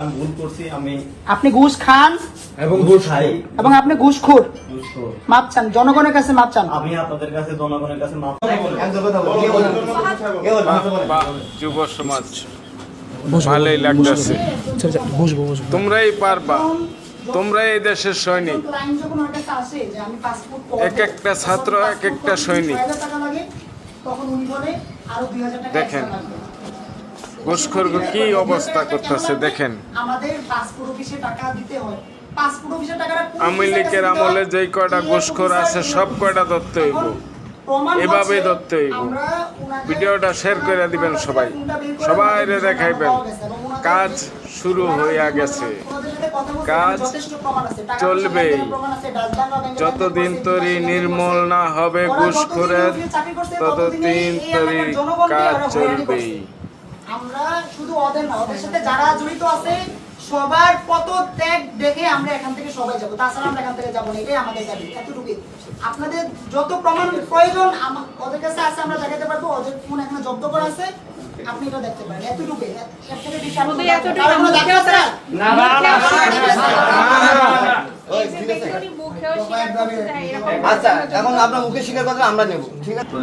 আমি ভুল করছি আমি আপনি ঘুষ খান এবং ঘুষ খাই। এবং আপনি ঘুষখোর। মাপ চান জনগণের কাছে মাপ চান। আমি আপনাদের কাছে জনগণের কাছে মাপ যুব সমাজ। ভালোই লাগতেছে। তোমরাই পারবা। তোমরাই এই দেশের সৈনিক। এক একটা ছাত্র এক একটা সৈনিক। দেখেন। ঘুষখোর কি অবস্থা করতেছে দেখেন। হয়। লীগের আমলে যেই কয়টা ঘুষখোর আছে সব কয়টা ধরতে হইব? ধরতে হইব। ভিডিওটা শেয়ার করে দিবেন সবাই। সবাই দেখাইবেন। কাজ শুরু হইয়া গেছে। কাজ চলবেই। যতদিন তরি নির্মূল না হবে ঘুষখোরের ততদিন তরি কাজ চলবেই। আমরা শুধু ওদের না ওদের সাথে যারা জড়িত আছে সবার কত ত্যাগ দেখে আমরা এখান থেকে সবাই যাব তাছাড়া আমরা এখান থেকে যাব না এটাই আমাদের দাবি এতটুকুই আপনাদের যত প্রমাণ প্রয়োজন ওদের কাছে আছে আমরা দেখাতে পারব ওদের ফোন এখানে জব্দ করা আছে আপনি এটা দেখতে পারেন এতটুকুই এর- থেকে বেশি দেখাতে- এতটুকুই কারও কোনো দেখা আছে? আচ্ছা এখন আপনার মুখে স্বীকার করলে আমরা নেব ঠিক আছে?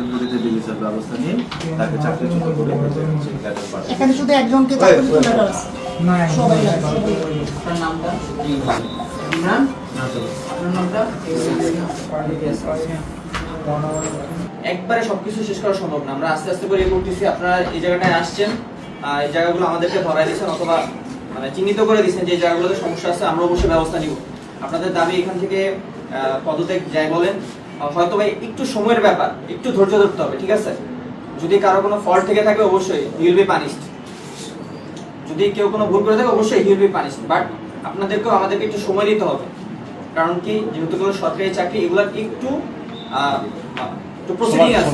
ব্যবস্থা নিয়ে তাকে চাকরিচ্যুত করে এখানে শুধু একজনকে চাকরি দিতে আছে। সবাই সবাই। আপনার নামটা? ইমরান আপনার নামটা? একবারে সবকিছু শেষ করা সম্ভব না। আমরা আস্তে আস্তে করে করতেছি আপনারা এই জায়গাটায় আসছেন এই জায়গাগুলো আমাদেরকে ধরাই দিচ্ছেন অথবা মানে চিহ্নিত করে দিচ্ছেন যে জায়গাগুলোতে সমস্যা আছে আমরা অবশ্যই ব্যবস্থা নিব। আপনাদের দাবি এখান থেকে পদত্যাগ যাই বলেন হয়তো বা একটু সময়ের ব্যাপার একটু ধৈর্য ধরতে হবে ঠিক আছে? যদি কারও কোনো ফল্ট থেকে থাকে অবশ্যই উইল বি পানিশড যদি কেউ কোনো ভুল করে থাকে অবশ্যই হিউল বি পানিশ বাট আপনাদেরকেও আমাদেরকে একটু সময় দিতে হবে। কারণ কি যেহেতু কোনো সরকারি চাকরি এগুলার আহ, একটু প্রসিডিং আছে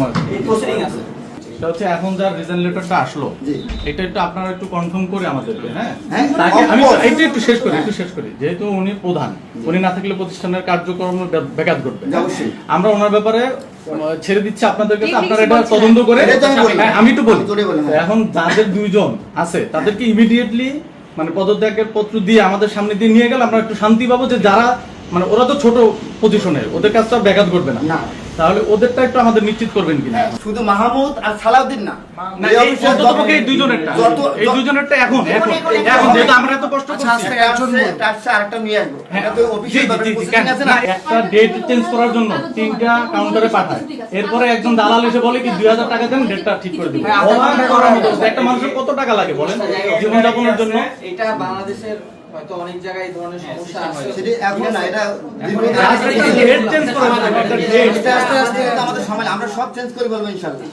প্রসিডিং আছে। এটা হচ্ছে এখন যার রিজাইন লেটারটা আসলো এটা একটু আপনারা একটু কনফার্ম করে আমাদেরকে হ্যাঁ? হ্যাঁ, তাকে আমি একটু শেষ করি একটু শেষ করি। যেহেতু উনি প্রধান উনি না থাকলে প্রতিষ্ঠানের কার্যক্রম ব্যাঘাত ঘটবে। আমরা ওনার ব্যাপারে ছেড়ে দিচ্ছি আপনাদের কাছে আপনারা এটা তদন্ত করে আমি। হ্যাঁ, আমি একটু বলি। এখন যাদের দুইজন আছে তাদেরকে ইমিডিয়েটলি মানে পদত্যাগের পত্র দিয়ে আমাদের সামনে দিয়ে নিয়ে গেলে আমরা একটু শান্তি পাবো যে যারা মানে ওরা তো ছোট পজিশনের ওদের কাজটা ব্যাঘাত ঘটবে না। না। তাহলে ওদেরটা একটু আমাদের নিশ্চিত করবেন কিনা? শুধু মাহমুদ আর সালাউদ্দিন না। না এই এই এই দুইজনেরটা। যত- এই দুইজনেরটা এখন এখন এখন, এখন, এখন এখন। যেহেতু আমরা এত কষ্ট আচ্ছা, করছি। আজকে একজন আসছে, আরেকটা নিয়ে আসব। হ্যাঁ, এটা তো অফিসের জি, ব্যাপার, জি, জি, প্রসিডিং কেন? আছে না, না একটা ডেট চেঞ্জ করার জন্য তিনটা কাউন্টারে পাঠায়। এরপরে একজন দালাল এসে বলে কি দুই হাজার টাকা দেন ডেটটা ঠিক করে দিবে হ্যাঁ, অবাক আচ্ছা, করার মতো। একটা মানুষের কত টাকা লাগে বলেন? জীবনযাপনের জন্য। এটা বাংলাদেশের হয়তো অনেক জায়গায় এই ধরনের সমস্যা আছে। সেটা এখন না। এটা আস্তে আস্তে আমাদের সময় আমরা সব চেঞ্জ করে বলব ইনশাআল্লাহ।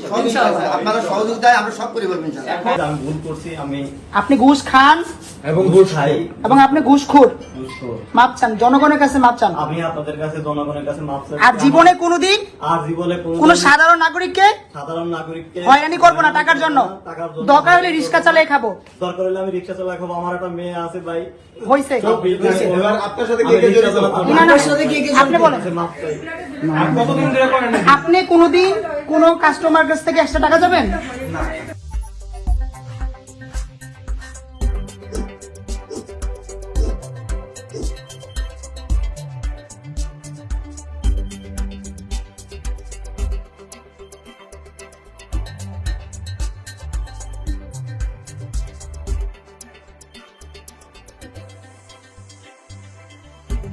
আপনারা সহযোগিতায় আমরা সব করে বলব ইনশাআল্লাহ। আমি ভুল করছি আমি আপনি ঘুষ খান। এবং ঘুষ খাই এবং আপনি ঘুষখোর। মাপ চান জনগণের কাছে মাপ চান। আমি আপনাদের কাছে জনগণের কাছে মাপ চাই আর জীবনে কোনোদিন আর জীবনে কোনো কোন সাধারণ নাগরিককে সাধারণ নাগরিককে হয়রানি করব না টাকার জন্য। টাকার জন্য। দরকার হলে রিক্সা চালিয়ে খাব। দরকার হলে আমি রিক্সা চালা খাব। আমার একটা মেয়ে আছে ভাই। হয়েছে এবার আপনার সাথে কে কে জড়িত? না, না, আপনি বলেন। মাপ চাই। আপনি কোনোদিন কোনো কাস্টমার কাছ থেকে একশো টাকা যাবেন